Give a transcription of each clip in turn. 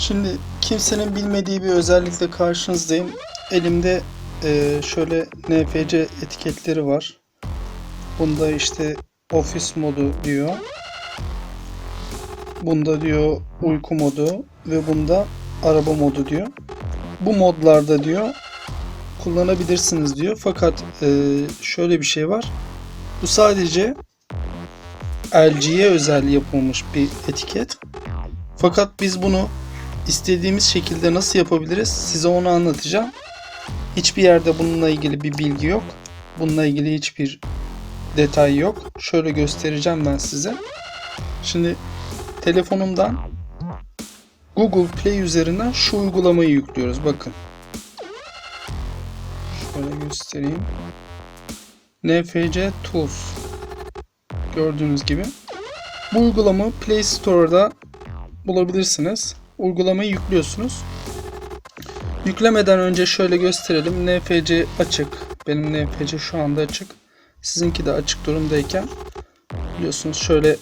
Şimdi kimsenin bilmediği bir özellikle karşınızdayım. Elimde eee, şöyle NFC etiketleri var. Bunda işte ofis modu diyor. Bunda diyor uyku modu ve bunda araba modu diyor. Bu modlarda diyor kullanabilirsiniz diyor. Fakat eee, şöyle bir şey var. Bu sadece LG'ye özel yapılmış bir etiket. Fakat biz bunu istediğimiz şekilde nasıl yapabiliriz size onu anlatacağım. Hiçbir yerde bununla ilgili bir bilgi yok. Bununla ilgili hiçbir detay yok. Şöyle göstereceğim ben size. Şimdi telefonumdan Google Play üzerinden şu uygulamayı yüklüyoruz. Bakın. Şöyle göstereyim. NFC Tools. Gördüğünüz gibi. Bu uygulamayı Play Store'da bulabilirsiniz. Uygulamayı yüklüyorsunuz. Yüklemeden önce şöyle gösterelim. NFC açık. Benim NFC şu anda açık. Sizinki de açık durumdayken biliyorsunuz şöyle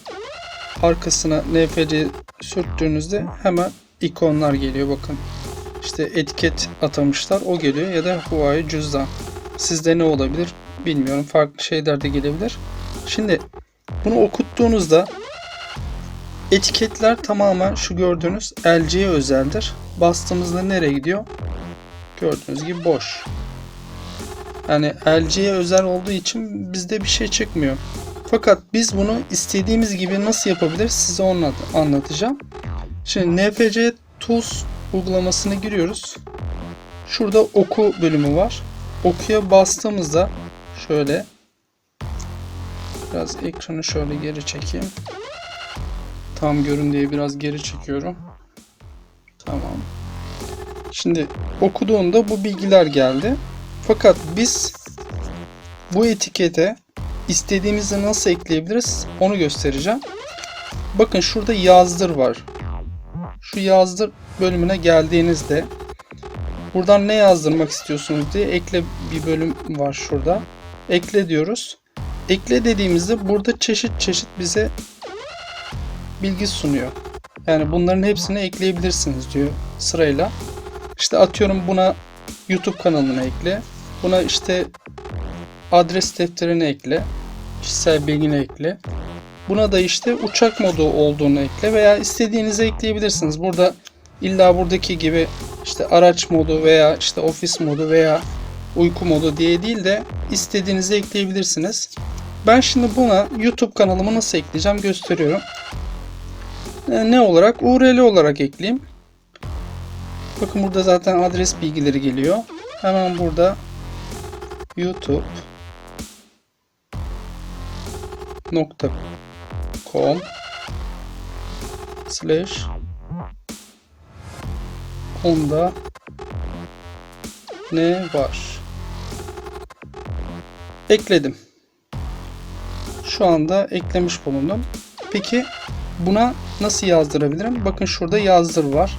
arkasına NFC sürttüğünüzde hemen ikonlar geliyor bakın. İşte etiket atamışlar o geliyor ya da Huawei cüzdan. Sizde ne olabilir bilmiyorum. Farklı şeyler de gelebilir. Şimdi bunu okuttuğunuzda Etiketler tamamen şu gördüğünüz LG'ye özeldir. Bastığımızda nereye gidiyor? Gördüğünüz gibi boş. Yani LG'ye özel olduğu için bizde bir şey çıkmıyor. Fakat biz bunu istediğimiz gibi nasıl yapabiliriz size onu anlat- anlatacağım. Şimdi NFC Tools uygulamasına giriyoruz. Şurada oku bölümü var. Okuya bastığımızda şöyle biraz ekranı şöyle geri çekeyim. Tam görün diye biraz geri çekiyorum. Tamam. Şimdi okuduğunda bu bilgiler geldi. Fakat biz bu etikete istediğimizi nasıl ekleyebiliriz onu göstereceğim. Bakın şurada yazdır var. Şu yazdır bölümüne geldiğinizde buradan ne yazdırmak istiyorsunuz diye ekle bir bölüm var şurada. Ekle diyoruz. Ekle dediğimizde burada çeşit çeşit bize bilgi sunuyor. Yani bunların hepsini ekleyebilirsiniz diyor sırayla. İşte atıyorum buna YouTube kanalını ekle. Buna işte adres defterini ekle. Kişisel bilgini ekle. Buna da işte uçak modu olduğunu ekle veya istediğinizi ekleyebilirsiniz. Burada illa buradaki gibi işte araç modu veya işte ofis modu veya uyku modu diye değil de istediğinizi ekleyebilirsiniz. Ben şimdi buna YouTube kanalımı nasıl ekleyeceğim gösteriyorum. E, ne olarak? URL olarak ekleyeyim. Bakın burada zaten adres bilgileri geliyor. Hemen burada youtube nokta slash onda ne var? Ekledim. Şu anda eklemiş bulundum. Peki buna nasıl yazdırabilirim? Bakın şurada yazdır var.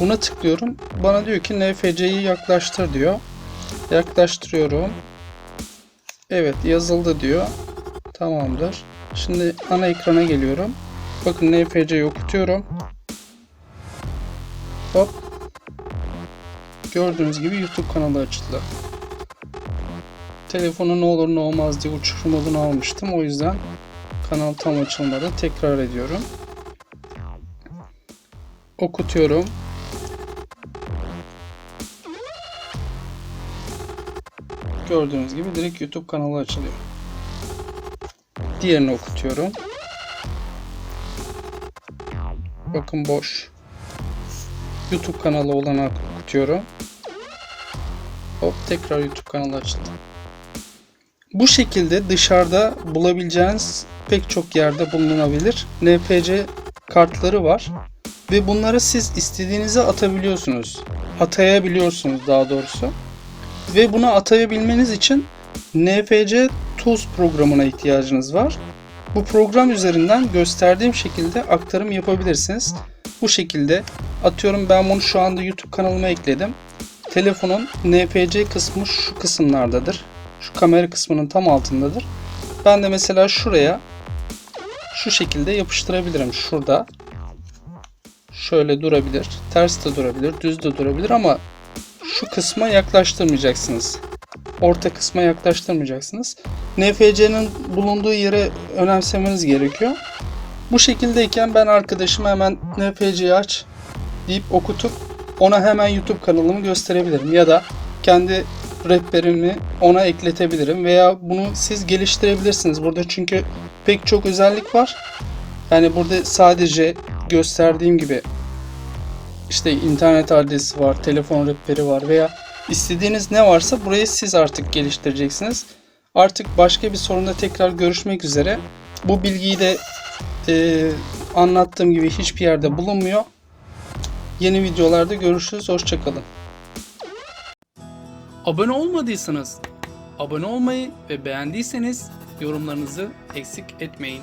Buna tıklıyorum. Bana diyor ki NFC'yi yaklaştır diyor. Yaklaştırıyorum. Evet yazıldı diyor. Tamamdır. Şimdi ana ekrana geliyorum. Bakın NFC'yi okutuyorum. Hop. Gördüğünüz gibi YouTube kanalı açıldı. Telefonu ne olur ne olmaz diye uçuş modunu almıştım. O yüzden Kanal tam açılmadı. Tekrar ediyorum. Okutuyorum. Gördüğünüz gibi direkt YouTube kanalı açılıyor. Diğerini okutuyorum. Bakın boş. YouTube kanalı olanı okutuyorum. Hop tekrar YouTube kanalı açıldı. Bu şekilde dışarıda bulabileceğiniz pek çok yerde bulunabilir. NFC kartları var ve bunları siz istediğinize atabiliyorsunuz. Atayabiliyorsunuz daha doğrusu. Ve bunu atayabilmeniz için NFC Tools programına ihtiyacınız var. Bu program üzerinden gösterdiğim şekilde aktarım yapabilirsiniz. Bu şekilde atıyorum ben bunu şu anda YouTube kanalıma ekledim. Telefonun NFC kısmı şu kısımlardadır. Şu kamera kısmının tam altındadır. Ben de mesela şuraya şu şekilde yapıştırabilirim. Şurada. şöyle durabilir, ters de durabilir, düz de durabilir ama şu kısma yaklaştırmayacaksınız. Orta kısma yaklaştırmayacaksınız. NFC'nin bulunduğu yere önemsemeniz gerekiyor. Bu şekildeyken ben arkadaşıma hemen NFC'yi aç deyip okutup ona hemen YouTube kanalımı gösterebilirim ya da kendi rehberimi ona ekletebilirim veya bunu siz geliştirebilirsiniz. Burada çünkü pek çok özellik var. Yani burada sadece gösterdiğim gibi işte internet adresi var, telefon rehberi var veya istediğiniz ne varsa burayı siz artık geliştireceksiniz. Artık başka bir sorunda tekrar görüşmek üzere. Bu bilgiyi de e, anlattığım gibi hiçbir yerde bulunmuyor. Yeni videolarda görüşürüz. Hoşçakalın. Abone olmadıysanız abone olmayı ve beğendiyseniz yorumlarınızı eksik etmeyin.